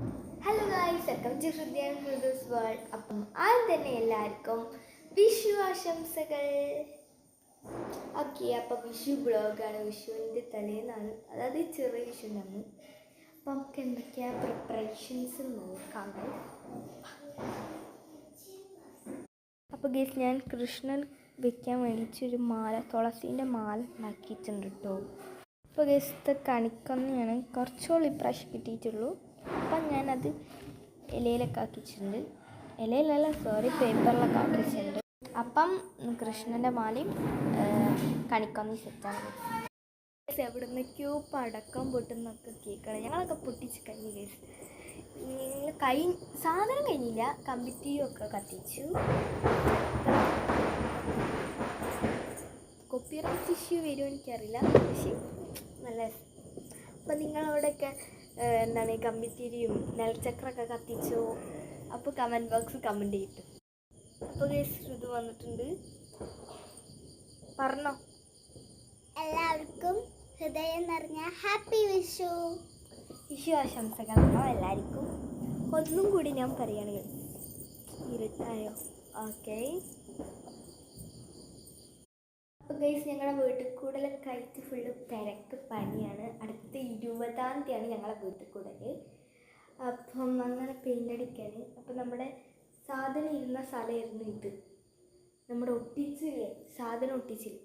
Hello guys welcome to ഹൃദയം ഹൃദൂസ് world അപ്പം ആദ്യം തന്നെ എല്ലാവർക്കും വിഷു ആശംസകൾ. ഓക്കെ അപ്പം വിഷു ബ്ലോഗാണ് വിഷുവിന്റെ തലേന്നാണ്. അതായത് ചെറിയ വിഷു ഉണ്ടാണ് അപ്പം നമുക്ക് എന്തൊക്കെയാണ് പ്രിപ്പറേഷൻസ് നോക്കാം. അപ്പോൾ ഗേസ് ഞാൻ കൃഷ്ണൻ വെക്കാൻ വേണ്ടിയിട്ടൊരു മാല തുളസീന്റെ മാല ഉണ്ടാക്കിയിട്ടുണ്ട് കേട്ടോ അപ്പോൾ ഗേസത്തെ കണിക്കൊന്നയാണ്. കുറച്ചോളം ഇപ്രാവശ്യം കിട്ടിയിട്ടുള്ളൂ. അപ്പം ഞാനത് ഇലയിലൊക്കെ ആക്കിച്ചിട്ടുണ്ട് ഇലയിലല്ല സോറി പേപ്പറിലൊക്കെ ആക്കിച്ചിട്ടുണ്ട് അപ്പം കൃഷ്ണന്റെ മാലയും കണിക്കൊന്നി സെറ്റാണ് എവിടുന്നൊക്കെയോ പടക്കം പൊട്ടുന്നൊക്കെ കേൾക്കണം ഞങ്ങളൊക്കെ പൊട്ടിച്ച് കഴിഞ്ഞു കേസ് കൈ സാധനം കഴിഞ്ഞില്ല. കമ്പിത്തിയും ഒക്കെ കത്തിച്ചു. കോപ്പിറൈറ്റ് ഇഷ്യൂ വരുമോ എനിക്കറിയില്ല. പക്ഷേ നല്ല അപ്പം നിങ്ങളവിടെയൊക്കെ എന്താണ് ഈ കമ്പിത്തിരിയും നെൽച്ചക്രമൊക്കെ കത്തിച്ചോ. അപ്പോൾ കമന്റ് ബോക്സ് കമന്റ് ചെയ്തിട്ട് അപ്പോൾ കേസ് ഇത് വന്നിട്ടുണ്ട്. പറഞ്ഞോ. എല്ലാവർക്കും ഹൃദയം നിറഞ്ഞ ഹാപ്പി വിഷു. വിഷു ആശംസകളാണോ എല്ലാവർക്കും. ഒന്നും കൂടി ഞാൻ പറയുകയാണെങ്കിൽ ഇരുട്ടായോ? ഓക്കെ ഗൈസ് ഞങ്ങളുടെ വീട്ടിൽ കൂടലൊക്കെ ആയിട്ട് ഫുള്ള് തിരക്ക് പനിയാണ്. അടുത്ത ഇരുപതാം തീയതിയാണ് ഞങ്ങളെ വീട്ടിൽ കൂടൽ അപ്പം അങ്ങനെ പെയിന്റ് അടിക്കാൻ അപ്പം നമ്മുടെ സാധനം ഇരുന്ന സ്ഥലമായിരുന്നു ഇത്. നമ്മുടെ ഒട്ടിച്ചില്ലേ സാധനം ഒട്ടിച്ചില്ലേ.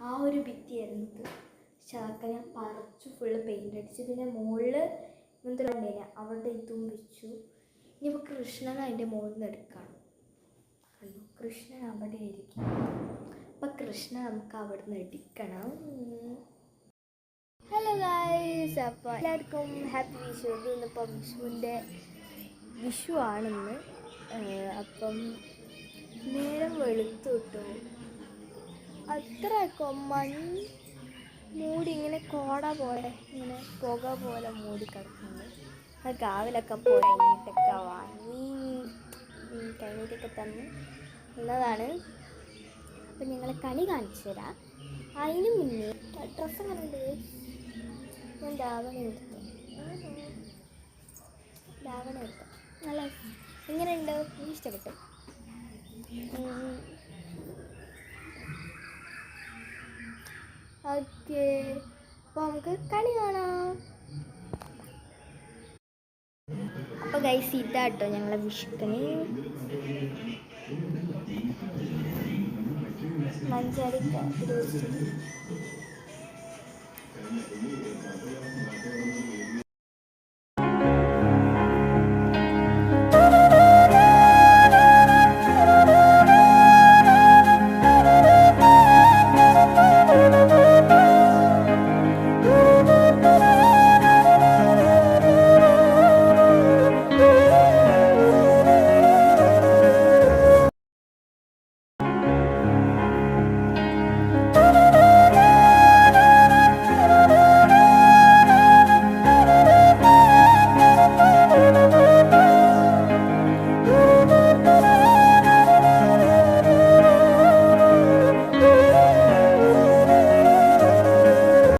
ആ ഒരു ഭിത്തിയായിരുന്നു ഇത്. പക്ഷെ അതൊക്കെ ഞാൻ പറിച്ചു ഫുള്ള് പെയിന്റ് അടിച്ചു. പിന്നെ മുകളിൽ ഇങ്ങനത്തെ ഉണ്ടായില്ല അവിടെ ഇതും വെച്ചു. ഇനിയിപ്പോൾ കൃഷ്ണൻ അതിന്റെ മുകളിൽ നിന്ന് എടുക്കണം കൃഷ്ണൻ അവിടെ ആയിരിക്കും കൃഷ്ണൻ നമുക്ക് അവിടുന്ന് എടുക്കണം. ഹലോ ഗായ്സ് അപ്പോൾ എല്ലാവർക്കും ഹാപ്പി വിഷു. ഇന്നിപ്പം വിഷുവിന്റെ വിഷു ആണെന്ന്. അപ്പം നേരം വെളുത്തു കിട്ടു അത്ര മൂടി ഇങ്ങനെ കോട പോലെ ഇങ്ങനെ പുക പോലെ മൂടി കിടക്കുന്നത് ആ കാവിലൊക്കെ പോയി കഴിഞ്ഞിട്ടൊക്കെ വാങ്ങി കഴിഞ്ഞിട്ടൊക്കെ തന്നെ. എന്നതാണ് അപ്പം ഞങ്ങൾ കളി കാണിച്ചു തരാം. അതിന് മുന്നേ ഡ്രസ്സ് ഉണ്ട് ഞാൻ ധാവണ എടുത്തു. ധാവണ എടുത്തു. നല്ല എങ്ങനെ ഉണ്ട് ഇഷ്ടപ്പെട്ടു. ഓക്കെ. അപ്പോൾ നമുക്ക് കളി കാണാം. അപ്പോൾ ഗൈസ് ഇതാട്ടോ ഞങ്ങളെ വിഷുക്കണി. మంచి అడిక్ట్ అవుతుంది